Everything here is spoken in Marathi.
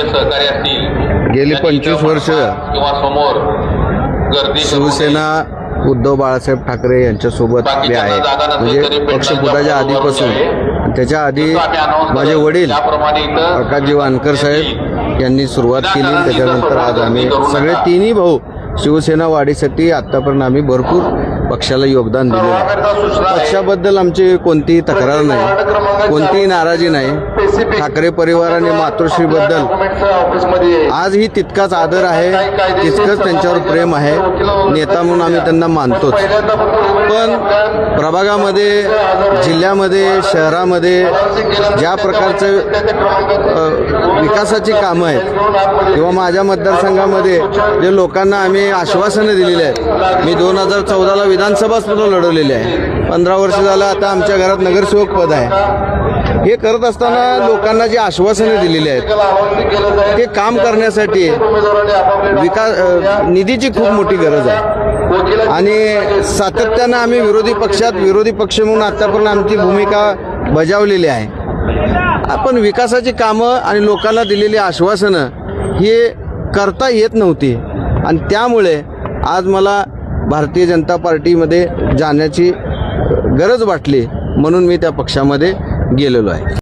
सहकारी असतील गेली त्यांनी 25 इथं वर्ष. किंवा समोर गर्दी. शिवसेना उद्धव बाळासाहेब ठाकरे यांच्यासोबत मी बाकीच्यांना आहे म्हणजे तरी पक्ष पेटंटच्या फुटाच्या पुढे उभं आधीपासून. त्याच्या आधी माझे वडील प्रकाशजी वानकर साहेब यांनी सुरुवात केली. त्याच्यानंतर आज आम्ही सगळे तिन्ही भाऊ शिवसेना वाढीसाठी आतापर्यंत आम्ही भरपूर पक्षाला योगदान दिलेलं आहे. पक्षाबद्दल आमची कोणतीही तक्रार नाही कोणतीही नाराजी नाही. ठाकरे परिवार आणि मातोश्रीबद्दल आजही तितकाच आदर आहे तितकंच त्यांच्यावर प्रेम आहे नेता म्हणून आम्ही त्यांना मानतोच. पण प्रभागामध्ये जिल्ह्यामध्ये शहरामध्ये ज्या प्रकारचं विकासाची कामं आहेत किंवा माझ्या मतदारसंघामध्ये जे लोकांना आम्ही आश्वासनं दिलेली आहेत मी दोन हजार चौदाला विधानसभा सुद्धा लढवलेली आहे. पंधरा वर्ष झालं आता आमच्या घरात नगरसेवक पद आहे. हे करत असताना लोकांना जी आश्वासने दिलेली आहेत ते काम करण्यासाठी विकास निधीची खूप मोठी गरज आहे. आणि सातत्यानं आम्ही विरोधी पक्षात विरोधी पक्ष म्हणून आतापर्यंत आमची भूमिका बजावलेली आहे. आपण विकासाची कामं आणि लोकांना दिलेली आश्वासनं हे करता येत नव्हती. आणि त्यामुळे आज मला भारतीय जनता पार्टीमध्ये जाण्याची गरज वाटली म्हणून मी त्या पक्षामध्ये गेलेलो आहे.